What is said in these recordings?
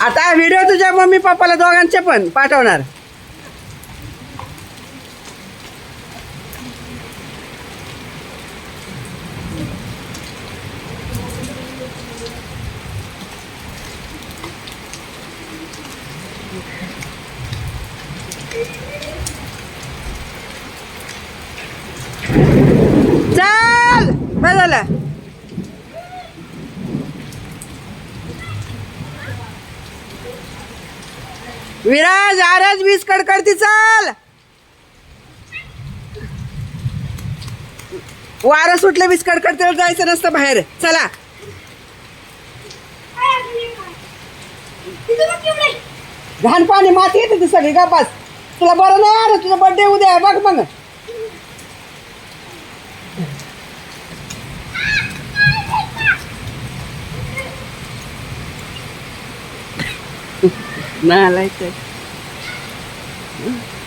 आता व्हिडिओ तुझ्या मम्मी पप्पाला दोघांचे पण पाठवणार चल बस झालं विराज आरज वीज कडकडती चाल. वारं सुटलं वीज कडकडते जायचं नसतं बाहेर. चला. घाण पाणी माती येते ती सगळी गपास तुला बरं नाही अरे तुझा बर्थडे उद्या बघ मग. Nah, like it. Hmm.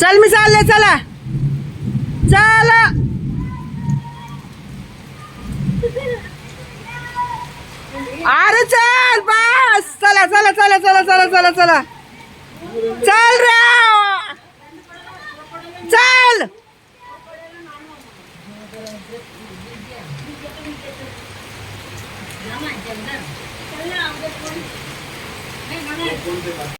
चल मी चालले चला. चला. अरे चल बस. चला चला चला चला चला चला चला. चल रे. चल.